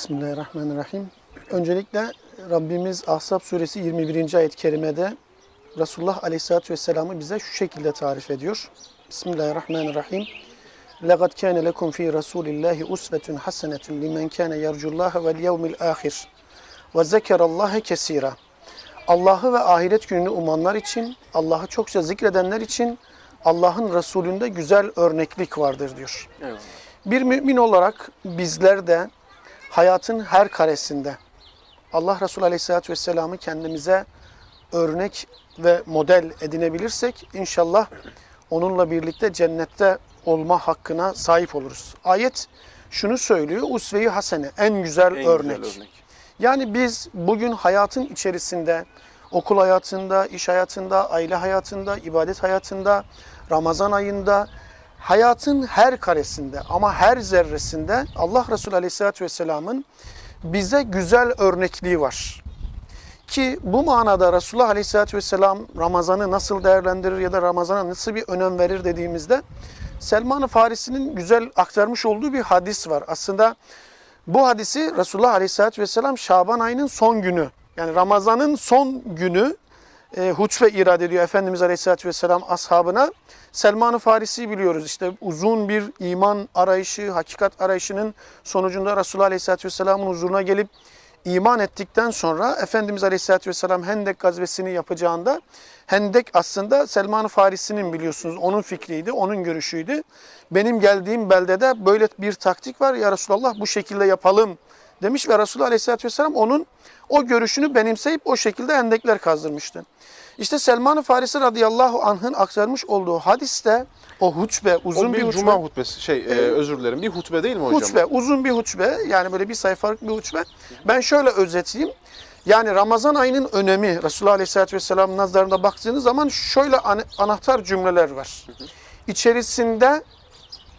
Bismillahirrahmanirrahim. Öncelikle Rabbimiz Ahzab suresi 21. ayet-i kerimede Resulullah aleyhissalatü vesselam'ı bize şu şekilde tarif ediyor. Bismillahirrahmanirrahim. لَقَدْ كَانَ لَكُمْ ف۪ي رَسُولِ اللّٰهِ اُسْوَةٌ حَسَنَةٌ لِمَنْ كَانَ يَرْجُ اللّٰهَ وَالْيَوْمِ الْآخِرِ وَذَكَرَ اللّٰهَ كَس۪يرًا Allah'ı ve ahiret gününü umanlar için, Allah'ı çokça zikredenler için Allah'ın Resulünde güzel örneklik vardır diyor. Eyvallah. Bir mümin olarak bizler de hayatın her karesinde Allah Resulü Aleyhisselatü Vesselam'ı kendimize örnek ve model edinebilirsek inşallah onunla birlikte cennette olma hakkına sahip oluruz. Ayet şunu söylüyor, usve-i hasene, en güzel En örnek. güzel örnek. Yani biz bugün hayatın içerisinde, okul hayatında, iş hayatında, aile hayatında, ibadet hayatında, Ramazan ayında, hayatın her karesinde ama her zerresinde Allah Resulü Aleyhisselatü Vesselam'ın bize güzel örnekliği var. Ki bu manada Resulullah Aleyhisselatü Vesselam Ramazan'ı nasıl değerlendirir ya da Ramazan'a nasıl bir önem verir dediğimizde Selman-ı Farisi'nin güzel aktarmış olduğu bir hadis var. Aslında bu hadisi Resulullah Aleyhisselatü Vesselam Şaban ayının son günü yani Ramazan'ın son günü e, hutbe irade ediyor Efendimiz Aleyhisselatü Vesselam ashabına. Selman-ı Farisi biliyoruz işte uzun bir iman arayışı, hakikat arayışının sonucunda Resulullah Aleyhisselatü Vesselam'ın huzuruna gelip iman ettikten sonra Efendimiz Aleyhisselatü Vesselam Hendek gazvesini yapacağında Hendek aslında Selman-ı Farisi'nin biliyorsunuz onun fikriydi, onun görüşüydü. Benim geldiğim beldede böyle bir taktik var ya Resulallah bu şekilde yapalım demiş ve Resulullah Aleyhisselatü Vesselam onun o görüşünü benimseyip o şekilde hendekler kazdırmıştı. İşte Selman-ı Farisi radıyallahu anh'ın aktarmış olduğu hadiste o hutbe, uzun o bir, bir, hutbe. cuma hutbesi. Şey, e, özür dilerim. Bir hutbe değil mi hocam? Hutbe, uzun bir hutbe. Yani böyle bir sayfalık bir hutbe. Ben şöyle özetleyeyim. Yani Ramazan ayının önemi Resulullah Aleyhisselatü Vesselam'ın nazarında baktığınız zaman şöyle ana- anahtar cümleler var. İçerisinde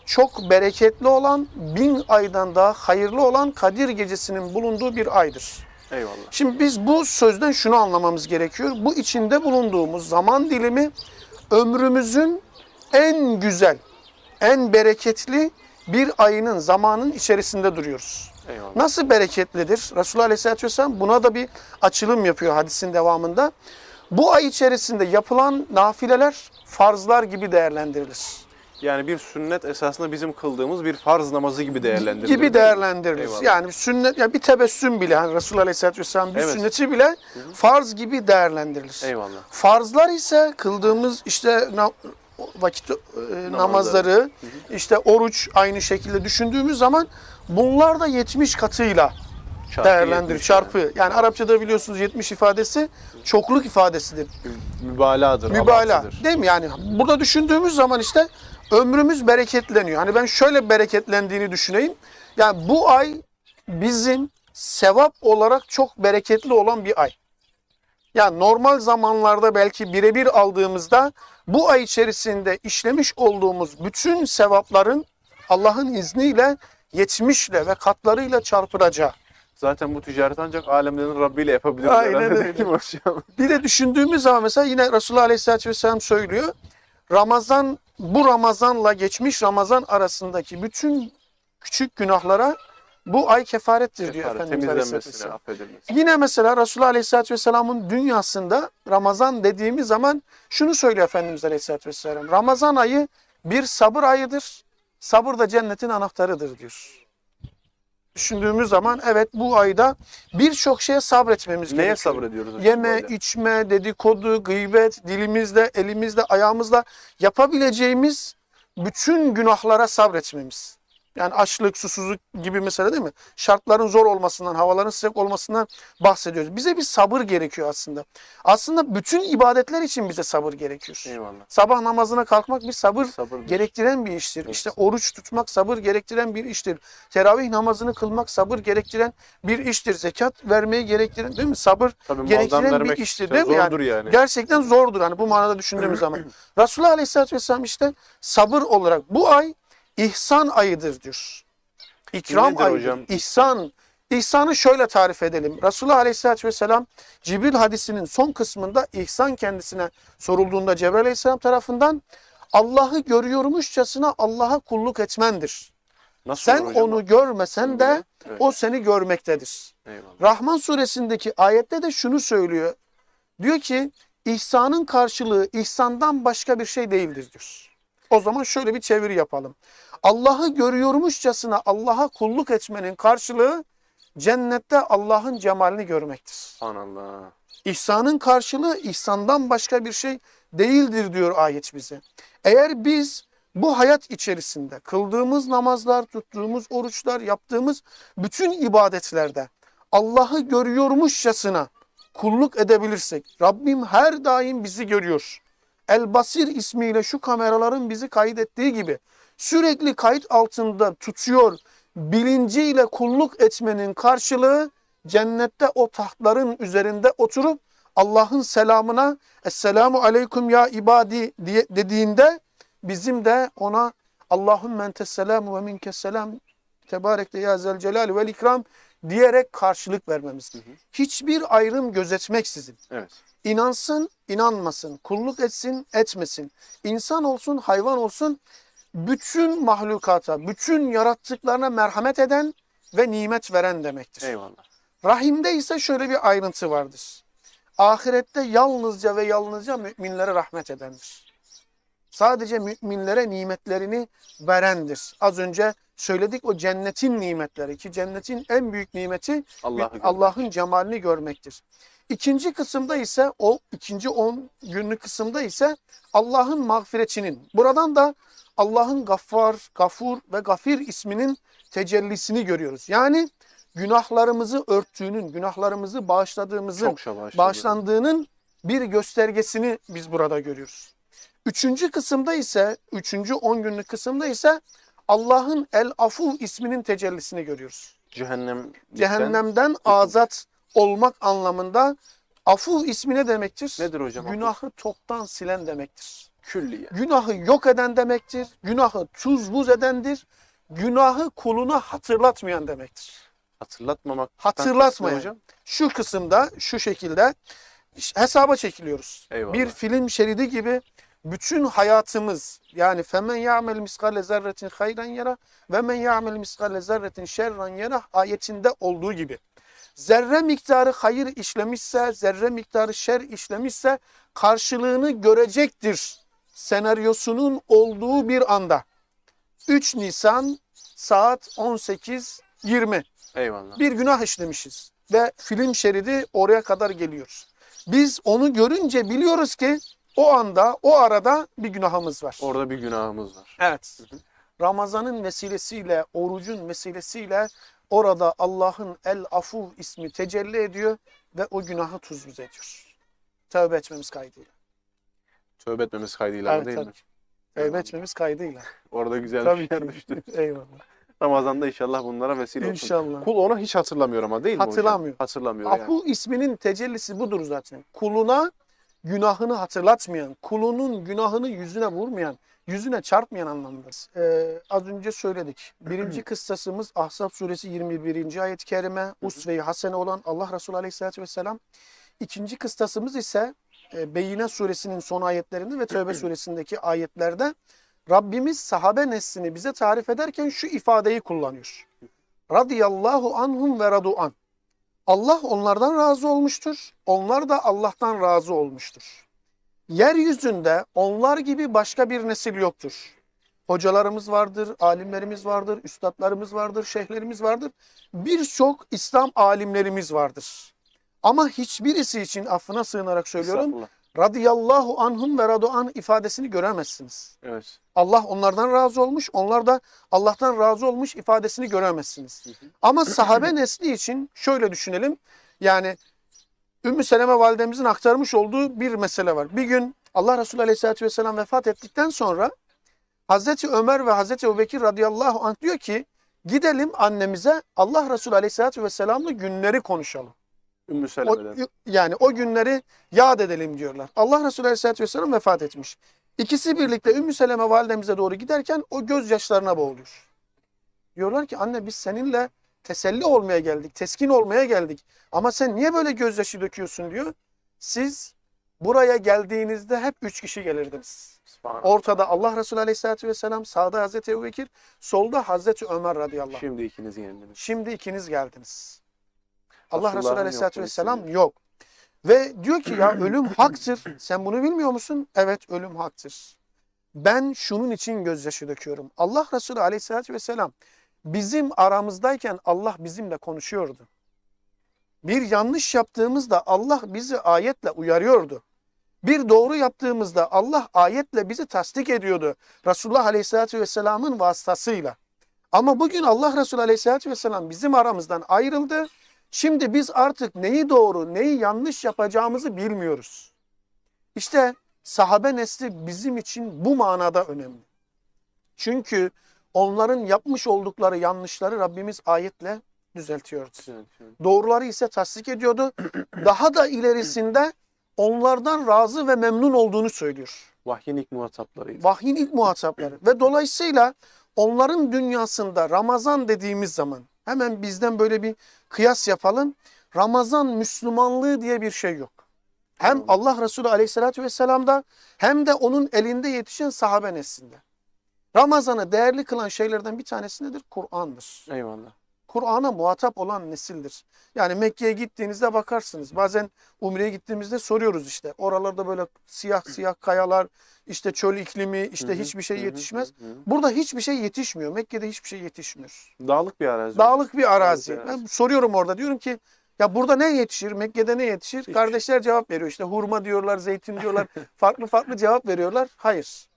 çok bereketli olan, bin aydan daha hayırlı olan Kadir Gecesi'nin bulunduğu bir aydır. Eyvallah. Şimdi biz bu sözden şunu anlamamız gerekiyor. Bu içinde bulunduğumuz zaman dilimi ömrümüzün en güzel, en bereketli bir ayının, zamanın içerisinde duruyoruz. Eyvallah. Nasıl bereketlidir? Resulullah Aleyhisselatü Vesselam buna da bir açılım yapıyor hadisin devamında. Bu ay içerisinde yapılan nafileler farzlar gibi değerlendirilir. Yani bir sünnet esasında bizim kıldığımız bir farz namazı gibi değerlendirilir. gibi değerlendirilir. Eyvallah. Yani sünnet ya bir tebessüm bile hani Resulullah Aleyhisselatü Vesselam bir Evet. sünneti bile farz gibi değerlendirilir. Eyvallah. Farzlar ise kıldığımız işte vakit e, namazları, işte oruç aynı şekilde düşündüğümüz zaman bunlar da 70 katıyla Çarpı değerlendirir. 70 Çarpı. Yani Arapçada biliyorsunuz 70 ifadesi çokluk ifadesidir. yani. Mübalağadır. Mübalağa. Değil mi? Yani burada düşündüğümüz zaman işte ömrümüz bereketleniyor. Hani ben şöyle bereketlendiğini düşüneyim. Yani bu ay bizim sevap olarak çok bereketli olan bir ay. Yani normal zamanlarda belki birebir aldığımızda bu ay içerisinde işlemiş olduğumuz bütün sevapların Allah'ın izniyle 70'le ve katlarıyla çarpılacağı. Zaten bu ticaret ancak alemlerin Rabbi ile yapabiliriz. Aynen öyle. Bir de düşündüğümüz zaman mesela yine Resulullah Aleyhisselatü Vesselam söylüyor. Ramazan, bu Ramazanla geçmiş Ramazan arasındaki bütün küçük günahlara bu ay kefarettir diyor Kefaret, Efendimiz Aleyhisselatü affedilmesine. Yine mesela Resulullah Aleyhisselatü Vesselam'ın dünyasında Ramazan dediğimiz zaman şunu söylüyor Efendimiz Aleyhisselatü Vesselam. Ramazan ayı bir sabır ayıdır. Sabır da cennetin anahtarıdır diyor. Düşündüğümüz zaman evet bu ayda birçok şeye sabretmemiz Neye gerekiyor. sabrediyoruz hocam? Yeme, içme, dedikodu, gıybet, dilimizle, elimizle, ayağımızla yapabileceğimiz bütün günahlara sabretmemiz. Yani açlık, susuzluk gibi mesele değil mi? Şartların zor olmasından, havaların sıcak olmasından bahsediyoruz. Bize bir sabır gerekiyor aslında. Aslında bütün ibadetler için bize sabır gerekiyor. Eyvallah. Sabah namazına kalkmak bir sabır Sabır. gerektiren bir iştir. Evet. İşte oruç tutmak sabır gerektiren bir iştir. Teravih namazını kılmak sabır gerektiren bir iştir. Zekat vermeyi gerektiren değil mi? Sabır Tabii gerektiren bir iştir değil mi? zordur yani. Gerçekten zordur hani bu manada düşündüğümüz zaman. Resulullah Aleyhisselatü Vesselam işte sabır olarak bu ay ihsan ayıdır diyor. İkram Nedir ayıdır. hocam? İhsan. İhsanı şöyle tarif edelim. Resulullah Aleyhisselatü Vesselam Cibril hadisinin son kısmında ihsan kendisine sorulduğunda Cebrail Aleyhisselam tarafından Allah'ı görüyormuşçasına Allah'a kulluk etmendir. Nasıl Sen onu görmesen de Evet. o seni görmektedir. Eyvallah. Rahman suresindeki ayette de şunu söylüyor. Diyor ki ihsanın karşılığı ihsandan başka bir şey değildir diyor. O zaman şöyle bir çeviri yapalım. Allah'ı görüyormuşçasına Allah'a kulluk etmenin karşılığı cennette Allah'ın cemalini görmektir. Subhanallah. İhsanın karşılığı ihsandan başka bir şey değildir diyor ayet bize. Eğer biz bu hayat içerisinde kıldığımız namazlar, tuttuğumuz oruçlar, yaptığımız bütün ibadetlerde Allah'ı görüyormuşçasına kulluk edebilirsek, Rabbim her daim bizi görüyor. El Basir ismiyle şu kameraların bizi kaydettiği gibi sürekli kayıt altında tutuyor, bilinciyle kulluk etmenin karşılığı cennette o tahtların üzerinde oturup Allah'ın selamına Esselamu aleyküm ya ibadi diye dediğinde bizim de ona Allahümme entes selamu ve minkes selam tebarek de ya zel celal vel ikram diyerek karşılık vermemiz. Hiçbir ayrım gözetmeksizin. Evet. İnansın, inanmasın, kulluk etsin, etmesin. İnsan olsun, hayvan olsun bütün mahlukata, bütün yarattıklarına merhamet eden ve nimet veren demektir. Eyvallah. Rahimde ise şöyle bir ayrıntı vardır. Ahirette yalnızca ve yalnızca müminlere rahmet edendir. Sadece müminlere nimetlerini verendir. Az önce söyledik o cennetin nimetleri ki cennetin en büyük nimeti. Allah'ın cemalini görmektir. İkinci kısımda ise o ikinci on günlük kısımda ise Allah'ın mağfiretinin. Buradan da Allah'ın Gaffar, Gafur ve Gafir isminin tecellisini görüyoruz. Yani günahlarımızı örttüğünün, günahlarımızı bağışladığımızın, bağışlandığının bir göstergesini biz burada görüyoruz. Üçüncü kısımda ise, üçüncü on günlük kısımda ise Allah'ın El Afu isminin tecellisini görüyoruz Cehennem. cehennemden azat olmak anlamında afu ismi ne demektir? Nedir hocam? Günahı toptan silen demektir. Külliye. Günahı yok eden demektir. Günahı tuz buz edendir. Günahı kuluna hatırlatmayan demektir. Hatırlatmamak. Hatırlatmayan. hocam. Şu kısımda şu şekilde hesaba çekiliyoruz. Eyvallah. Bir film şeridi gibi bütün hayatımız yani femen ya'mel miskale zerretin hayran yara ve men ya'mel miskale zerretin şerran yara ayetinde olduğu gibi. Zerre miktarı hayır işlemişse, zerre miktarı şer işlemişse karşılığını görecektir senaryosunun olduğu bir anda. 3 Nisan saat 18.20 Eyvallah. bir günah işlemişiz ve film şeridi oraya kadar geliyor. Biz onu görünce biliyoruz ki o anda, o arada bir günahımız var. Orada bir günahımız var. Evet. Ramazanın vesilesiyle, orucun vesilesiyle orada Allah'ın El Afuv ismi tecelli ediyor ve o günahı tuz buz ediyor. Tövbe etmemiz kaydıyla. Tövbe etmemiz kaydıyla Evet, değil tabii. mi? Tövbe etmemiz kaydıyla. Orada güzel Tabii bir ki. düştü. Eyvallah. Ramazan'da inşallah bunlara vesile olsun. İnşallah. Kul onu hiç hatırlamıyor ama değil mi hocam? Hatırlamıyor. Hatırlamıyor yani. Afu isminin tecellisi budur zaten. Kuluna günahını hatırlatmayan, kulunun günahını yüzüne vurmayan, yüzüne çarpmayan anlamında. Ee, az önce söyledik. Birinci kıssasımız Ahzab suresi 21. ayet-i kerime. Usve-i hasene olan Allah Resulü aleyhissalatü vesselam. İkinci kıssasımız ise e, Beyine suresinin son ayetlerinde ve Tövbe suresindeki ayetlerde Rabbimiz sahabe neslini bize tarif ederken şu ifadeyi kullanıyor. Radiyallahu anhum ve radu an. Allah onlardan razı olmuştur. Onlar da Allah'tan razı olmuştur. Yeryüzünde onlar gibi başka bir nesil yoktur. Hocalarımız vardır, alimlerimiz vardır, üstadlarımız vardır, şeyhlerimiz vardır. Birçok İslam alimlerimiz vardır. Ama hiçbirisi için affına sığınarak söylüyorum. Radiyallahu anhum ve radu an ifadesini göremezsiniz. Evet. Allah onlardan razı olmuş, onlar da Allah'tan razı olmuş ifadesini göremezsiniz. Ama sahabe nesli için şöyle düşünelim. Yani Ümmü Seleme validemizin aktarmış olduğu bir mesele var. Bir gün Allah Resulü Aleyhisselatü Vesselam vefat ettikten sonra Hazreti Ömer ve Hazreti Ebubekir radıyallahu anh diyor ki gidelim annemize Allah Resulü Aleyhisselatü Vesselam'la günleri konuşalım. Ümmü O, yani o günleri yad edelim diyorlar. Allah Resulü Aleyhisselatü Vesselam vefat etmiş. İkisi birlikte Ümmü Seleme validemize doğru giderken o gözyaşlarına boğuluyor. Diyorlar ki anne biz seninle teselli olmaya geldik, teskin olmaya geldik. Ama sen niye böyle gözyaşı döküyorsun diyor. Siz Buraya geldiğinizde hep üç kişi gelirdiniz. Ortada Allah Resulü Aleyhisselatü Vesselam, sağda Hazreti Ebu Bekir, solda Hazreti Ömer radıyallahu anh. Şimdi ikiniz geldiniz. Şimdi ikiniz geldiniz. Allah Resulü Aleyhisselatü yok Vesselam yok. Ve diyor ki ya ölüm haktır. Sen bunu bilmiyor musun? Evet ölüm haktır. Ben şunun için gözyaşı döküyorum. Allah Resulü Aleyhisselatü Vesselam bizim aramızdayken Allah bizimle konuşuyordu. Bir yanlış yaptığımızda Allah bizi ayetle uyarıyordu. Bir doğru yaptığımızda Allah ayetle bizi tasdik ediyordu. Resulullah Aleyhisselatü Vesselam'ın vasıtasıyla. Ama bugün Allah Resulü Aleyhisselatü Vesselam bizim aramızdan ayrıldı. Şimdi biz artık neyi doğru, neyi yanlış yapacağımızı bilmiyoruz. İşte sahabe nesli bizim için bu manada önemli. Çünkü onların yapmış oldukları yanlışları Rabbimiz ayetle düzeltiyordu. Doğruları ise tasdik ediyordu. Daha da ilerisinde onlardan razı ve memnun olduğunu söylüyor. Vahyin ilk muhataplarıydı. Vahyin ilk muhatapları. Ve dolayısıyla onların dünyasında Ramazan dediğimiz zaman hemen bizden böyle bir kıyas yapalım. Ramazan Müslümanlığı diye bir şey yok. Hem. Allah Resulü Aleyhisselatü Vesselam'da hem de onun elinde yetişen sahabe neslinde. Ramazan'ı değerli kılan şeylerden bir tanesi nedir? Kur'an'dır. Eyvallah. Kur'an'a muhatap olan nesildir. Yani Mekke'ye gittiğinizde bakarsınız. Bazen Umre'ye gittiğimizde soruyoruz işte. Oralarda böyle siyah siyah kayalar, işte çöl iklimi, işte hiçbir şey yetişmez. Burada hiçbir şey yetişmiyor. Mekke'de hiçbir şey yetişmiyor. Dağlık bir arazi. Dağlık bir arazi. Evet, evet. Ben soruyorum orada diyorum ki ya burada ne yetişir? Mekke'de ne yetişir? Hiç. Kardeşler cevap veriyor. İşte hurma diyorlar, zeytin diyorlar. farklı farklı cevap veriyorlar. Hayır.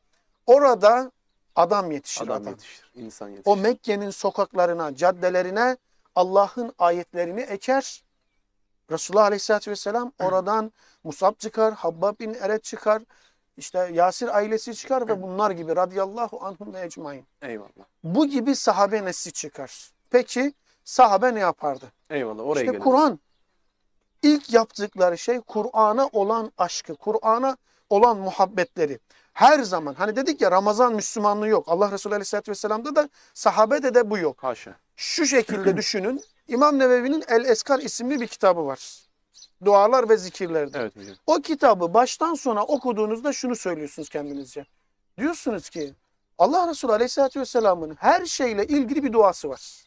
Orada adam yetişir. Adam adam. yetişir. insan yetişir. O Mekke'nin sokaklarına, caddelerine Allah'ın ayetlerini eker. Resulullah Aleyhisselatü Vesselam oradan Musab çıkar, Habbab bin Eret çıkar, işte Yasir ailesi çıkar ve bunlar gibi radıyallahu anhum ve ecmain. Eyvallah. Bu gibi sahabe nesli çıkar. Peki sahabe ne yapardı? Eyvallah. Oraya işte. Kur'an. İlk yaptıkları şey Kur'an'a olan aşkı, Kur'an'a olan muhabbetleri. Her zaman hani dedik ya Ramazan Müslümanlığı yok. Allah Resulü Aleyhisselatü Vesselam'da da sahabede de bu yok. Haşa. Şu şekilde düşünün. İmam Nevevi'nin El Eskar isimli bir kitabı var. Dualar ve zikirlerde. Evet hocam. O kitabı baştan sona okuduğunuzda şunu söylüyorsunuz kendinizce. Diyorsunuz ki Allah Resulü Aleyhisselatü Vesselam'ın her şeyle ilgili bir duası var.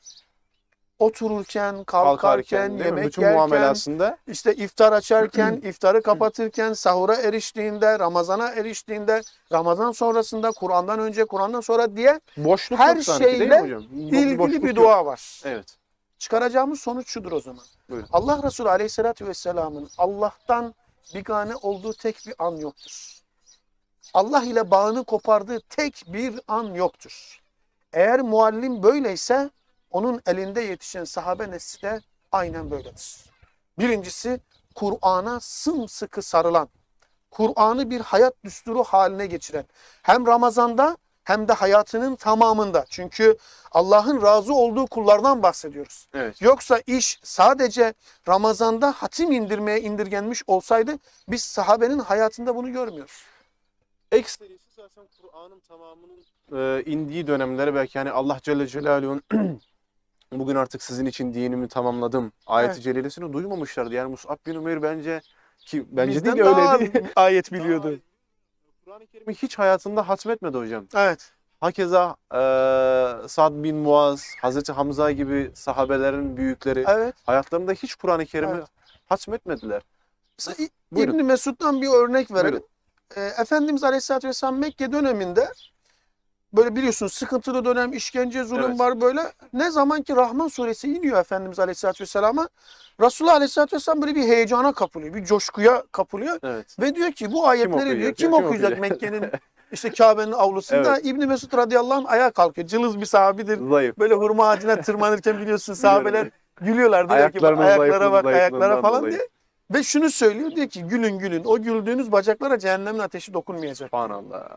Otururken, kalkarken, Kalkarken, yemek Bütün yerken, muamelasında işte iftar açarken, iftarı kapatırken, sahura eriştiğinde, Ramazana eriştiğinde, Ramazan sonrasında, Kur'an'dan önce, Kur'an'dan sonra diye boşluk Her şeyle ilgili boşluk bir yok. dua var. Evet. Çıkaracağımız sonuç şudur o zaman. Buyurun. Allah Resulü Aleyhisselatü Vesselam'ın Allah'tan bigane olduğu tek bir an yoktur. Allah ile bağını kopardığı tek bir an yoktur. Eğer muallim böyleyse onun elinde yetişen sahabe nesli de aynen böyledir. Birincisi Kur'an'a sımsıkı sarılan, Kur'an'ı bir hayat düsturu haline geçiren, hem Ramazan'da hem de hayatının tamamında. Çünkü Allah'ın razı olduğu kullardan bahsediyoruz. Evet. Yoksa iş sadece Ramazan'da hatim indirmeye indirgenmiş olsaydı biz sahabenin hayatında bunu görmüyoruz. Ekserisi zaten Kur'an'ın tamamının e, indiği dönemlere belki hani Allah Celle Celaluhu'nun bugün artık sizin için dinimi tamamladım ayeti Evet. celilesini duymamışlardı. Yani Mus'ab bin Umeyr bence ki bence Bizden değil daha öyleydi. ayet biliyordu. Kur'an-ı Kerim'i hiç hayatında hatmetmedi hocam. Evet. Hakeza e, Sad bin Muaz, Hazreti Hamza gibi sahabelerin büyükleri Evet. hayatlarında hiç Kur'an-ı Kerim'i Evet. hatmetmediler. Mesela İ- Buyurun. İbni Mesud'dan bir örnek verelim. Buyurun. Ee, Efendimiz Aleyhisselatü Vesselam Mekke döneminde böyle biliyorsunuz sıkıntılı dönem, işkence, zulüm Evet. var böyle. Ne zaman ki Rahman suresi iniyor Efendimiz Aleyhisselatü Vesselam'a Resulullah Aleyhisselatü Vesselam böyle bir heyecana kapılıyor, bir coşkuya kapılıyor. Evet. Ve diyor ki bu ayetleri okuyacak diyor kim Kim okuyacak okuyacak? Mekke'nin işte Kabe'nin avlusunda Evet. İbni Mesud radıyallahu anh ayağa kalkıyor. Cılız bir sahabidir. Zayıf. Böyle hurma ağacına tırmanırken biliyorsun sahabeler gülüyorlar. Diyor ki bak ayaklara bak ayaklara falan dolayı. diye. Ve şunu söylüyor diyor ki gülün gülün o güldüğünüz bacaklara cehennemin ateşi dokunmayacak. Subhanallah.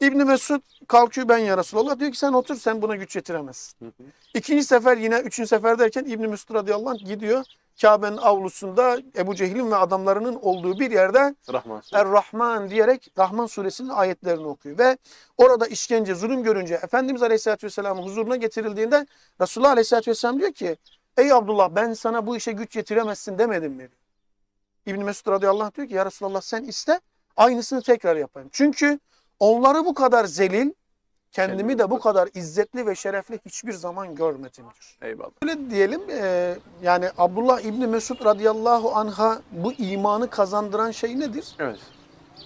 İbni Mesud kalkıyor ben ya Resulallah diyor ki sen otur sen buna güç yetiremezsin. İkinci sefer yine üçüncü sefer derken İbni Mesud radıyallahu anh gidiyor. Kabe'nin avlusunda Ebu Cehil'in ve adamlarının olduğu bir yerde Rahman. Er-Rahman diyerek Rahman suresinin ayetlerini okuyor. Ve orada işkence, zulüm görünce Efendimiz Aleyhisselatü Vesselam'ın huzuruna getirildiğinde Resulullah Aleyhisselatü Vesselam diyor ki Ey Abdullah ben sana bu işe güç yetiremezsin demedim mi? İbn Mesud radıyallahu anh diyor ki ya Resulallah sen iste aynısını tekrar yapayım. Çünkü onları bu kadar zelil, kendimi de bu bu kadar izzetli ve şerefli hiçbir zaman görmedim diyor. Eyvallah. Öyle diyelim e, yani Abdullah İbni Mesud radıyallahu anha bu imanı kazandıran şey nedir? Evet.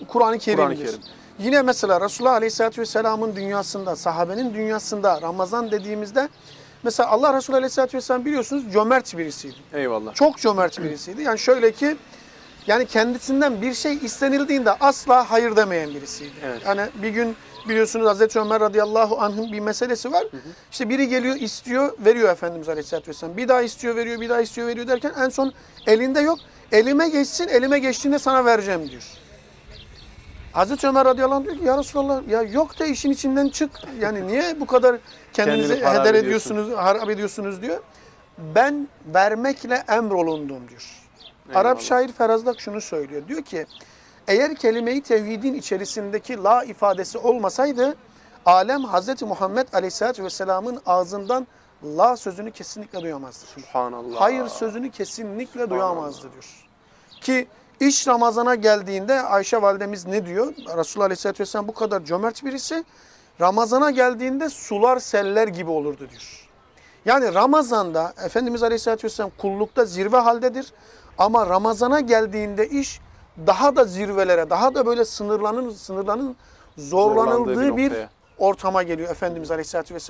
Kur'an-ı Kerim'dir. Kur'an-ı Kerim. Yine mesela Resulullah Aleyhisselatü Vesselam'ın dünyasında, sahabenin dünyasında Ramazan dediğimizde mesela Allah Resulü Aleyhisselatü Vesselam biliyorsunuz cömert birisiydi. Eyvallah. Çok cömert birisiydi. Yani şöyle ki yani kendisinden bir şey istenildiğinde asla hayır demeyen birisiydi. Evet. Yani bir gün biliyorsunuz Hazreti Ömer radıyallahu anh'ın bir meselesi var. İşte biri geliyor istiyor veriyor Efendimiz Aleyhisselatü Vesselam. Bir daha istiyor veriyor bir daha istiyor veriyor derken en son elinde yok. Elime geçsin elime geçtiğinde sana vereceğim diyor. Hazreti Ömer radıyallahu anh diyor ki ya Resulallah ya yok da işin içinden çık. Yani niye bu kadar kendinizi Kendini heder ediyorsun. ediyorsunuz, harap ediyorsunuz diyor. Ben vermekle emrolundum diyor. Arap Eyvallah. şair Ferazdak şunu söylüyor. Diyor ki eğer kelime-i tevhidin içerisindeki la ifadesi olmasaydı alem Hz. Muhammed Aleyhisselatü Vesselam'ın ağzından la sözünü kesinlikle duyamazdı. Subhanallah. Hayır sözünü kesinlikle duyamazdı diyor. Ki iş Ramazan'a geldiğinde Ayşe validemiz ne diyor? Resulullah Aleyhisselatü Vesselam bu kadar cömert birisi. Ramazan'a geldiğinde sular seller gibi olurdu diyor. Yani Ramazan'da Efendimiz Aleyhisselatü Vesselam kullukta zirve haldedir. Ama Ramazan'a geldiğinde iş daha da zirvelere, daha da böyle sınırlanın, sınırlanın zorlanıldığı Zorlandığı bir bir noktaya. ortama geliyor Efendimiz Aleyhisselatü Vesselam.